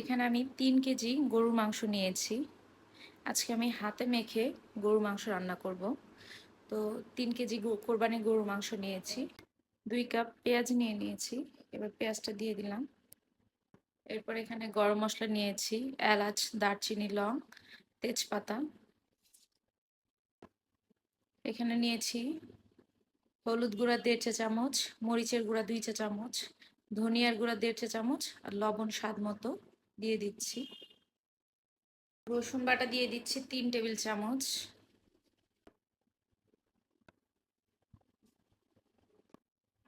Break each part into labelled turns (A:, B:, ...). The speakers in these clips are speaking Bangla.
A: এখানে আমি তিন কেজি গরুর মাংস নিয়েছি। আজকে আমি হাতে মেখে গরুর মাংস রান্না করব। তো তিন কেজি কোরবানি গরুর মাংস নিয়েছি। দুই কাপ পেঁয়াজ নিয়ে নিয়েছি। এবার পেঁয়াজটা দিয়ে দিলাম। এরপর এখানে গরম মশলা নিয়েছি, এলাচ, দারচিনি, লং, তেজপাতা। এখানে নিয়েছি হলুদ গুঁড়া দেড় চা চামচ, মরিচের গুঁড়া দুই চা চামচ, ধনিয়ার গুঁড়া দেড় চা চামচ আর লবণ স্বাদ মতো। দিয়ে দিচ্ছি। রসুন বাটা দিয়ে দিচ্ছি তিন টেবিল চামচ।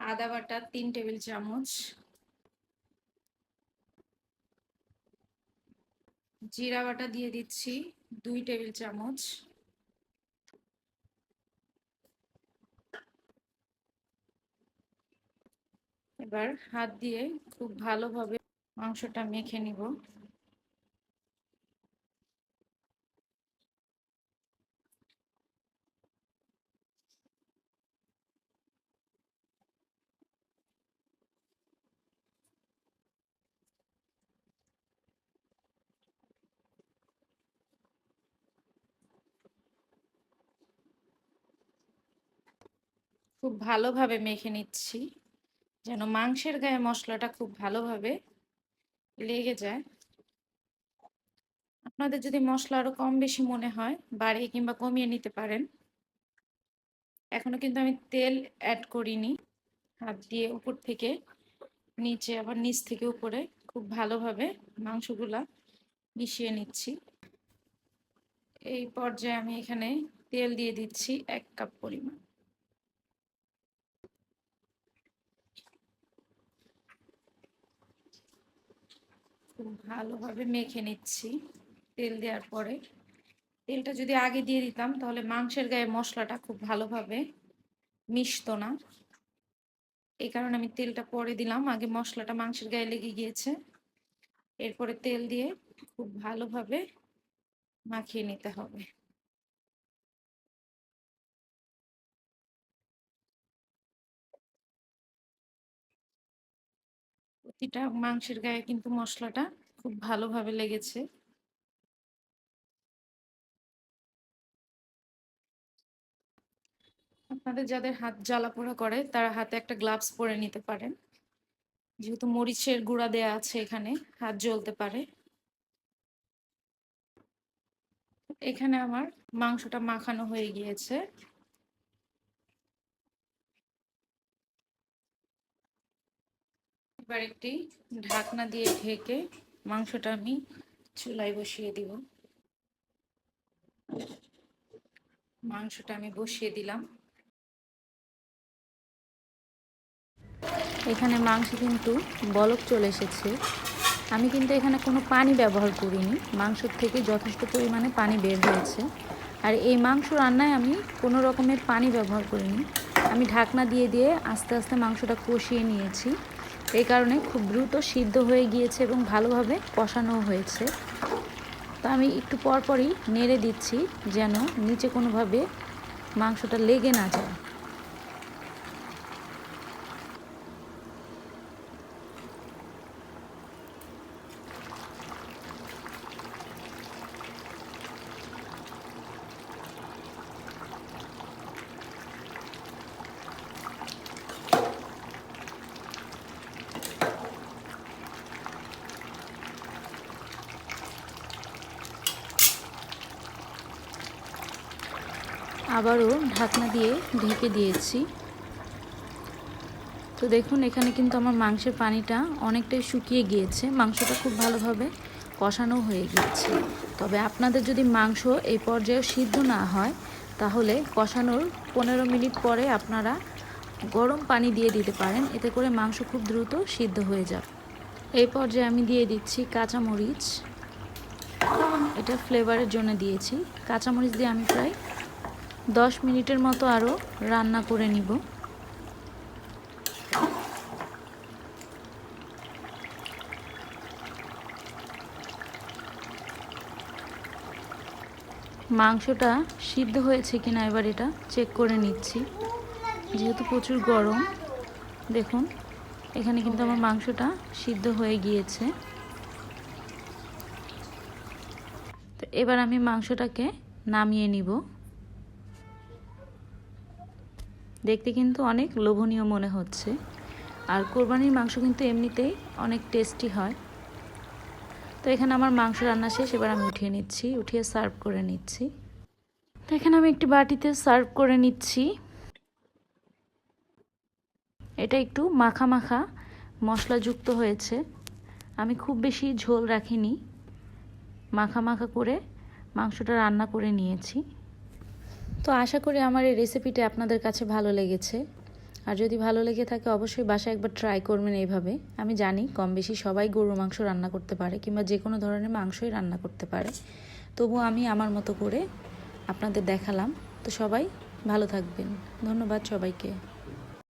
A: আদা বাটা তিন টেবিল চামচ। জিরা বাটা দিয়ে দিচ্ছি দুই টেবিল চামচ। এবার হাত দিয়ে খুব ভালোভাবে মাংসটা মেখে নিব। খুব ভালোভাবে মেখে নিচ্ছি যেন মাংসের গায়ে মশলাটা খুব ভালোভাবে লেগে যায়। আপনাদের যদি মশলা আরও কম বেশি মনে হয়, বাড়িয়ে কিংবা কমিয়ে নিতে পারেন। এখনও কিন্তু আমি তেল অ্যাড করিনি। হাত দিয়ে উপর থেকে নিচে, আবার নিচ থেকে উপরে খুব ভালোভাবে মাংসগুলা মিশিয়ে নিচ্ছি। এই পর্যায়ে আমি এখানে তেল দিয়ে দিচ্ছি এক কাপ পরিমাণ। খুব ভালোভাবে মেখে নিচ্ছি তেল দেওয়ার পরে। তেলটা যদি আগে দিয়ে দিতাম, তাহলে মাংসের গায়ে মশলাটা খুব ভালোভাবে মিশতো না। এই কারণে আমি তেলটা পরে দিলাম। আগে মশলাটা মাংসের গায়ে লেগে গিয়েছে। এরপরে তেল দিয়ে খুব ভালোভাবে মাখিয়ে নিতে হবে। প্রতিটা মাংসের গায়ে কিন্তু মশলাটা খুব ভালোভাবে লেগেছে। আপনাদের যাদের হাত জ্বালা পোড়া করে, তারা হাতে একটা গ্লাভস পরে নিতে পারেন। যেহেতু মরিচের গুঁড়া দেয়া আছে এখানে, হাত জ্বলতে পারে। এখানে আমার মাংসটা মাখানো হয়ে গিয়েছে। এবার একটি ঢাকনা দিয়ে ঢেকে মাংসটা আমি চুলায় বসিয়ে দিব। মাংসটা আমি বসিয়ে দিলাম।
B: এখানে মাংস কিন্তু বলক চলে এসেছে। আমি কিন্তু এখানে কোনো পানি ব্যবহার করিনি। মাংসর থেকে যথেষ্ট পরিমাণে পানি বের হয়েছে। আর এই মাংস রান্নায় আমি কোনো রকমের পানি ব্যবহার করিনি। আমি ঢাকনা দিয়ে দিয়ে আস্তে আস্তে মাংসটা কষিয়ে নিয়েছি। এই কারণে খুব দ্রুত সিদ্ধ হয়ে গিয়েছে এবং ভালোভাবে কষানো হয়েছে। তো আমি একটু পরপরই নেড়ে দিচ্ছি যেন নিচে কোনোভাবে মাংসটা লেগে না যায়। আবারও ঢাকনা দিয়ে ঢেকে দিয়েছি। তো দেখুন, এখানে কিন্তু আমার মাংসের পানিটা অনেকটাই শুকিয়ে গিয়েছে। মাংসটা খুব ভালোভাবে কষানো হয়ে গিয়েছে। তবে আপনাদের যদি মাংস এই পর্যায়ে সিদ্ধ না হয়, তাহলে কষানোর পনেরো মিনিট পরে আপনারা গরম পানি দিয়ে দিতে পারেন। এতে করে মাংস খুব দ্রুত সিদ্ধ হয়ে যাবে। এই পর্যায়ে আমি দিয়ে দিচ্ছি কাঁচামরিচ। এটা ফ্লেভারের জন্য দিয়েছি। কাঁচামরিচ দিয়ে আমি প্রায় দশ মিনিটের মতো আরও রান্না করে নিব। মাংসটা সিদ্ধ হয়েছে কিনা এবার এটা চেক করে নিচ্ছি। যেহেতু প্রচুর গরম, দেখুন, এখানে কিন্তু আমার মাংসটা সিদ্ধ হয়ে গিয়েছে। এবার আমি মাংসটাকে নামিয়ে নিব। দেখতে কিন্তু অনেক লোভনীয় মনে হচ্ছে। আর কোরবানির মাংস কিন্তু এমনিতেই অনেক টেস্টি হয়। তো এখানে আমার মাংস রান্না শেষ, এবার আমি উঠিয়ে নিচ্ছি, উঠিয়ে সার্ভ করে নিচ্ছি। তো এখানে আমি একটি বাটিতে সার্ভ করে নিচ্ছি। এটা একটু মাখা মাখা মশলাযুক্ত হয়েছে। আমি খুব বেশি ঝোল রাখিনি। মাখা মাখা করে মাংসটা রান্না করে নিয়েছি। তো আশা করি আমার এই রেসিপিটা আপনাদের কাছে ভালো লেগেছে। আর যদি ভালো লেগে থাকে, অবশ্যই বাসায় একবার ট্রাই করবেন এইভাবে। আমি জানি কম বেশি সবাই গরুর মাংস রান্না করতে পারে, কিংবা যে কোনো ধরনের মাংসই রান্না করতে পারে। তবু আমি আমার মতো করে আপনাদের দেখালাম। তো সবাই ভালো থাকবেন। ধন্যবাদ সবাইকে।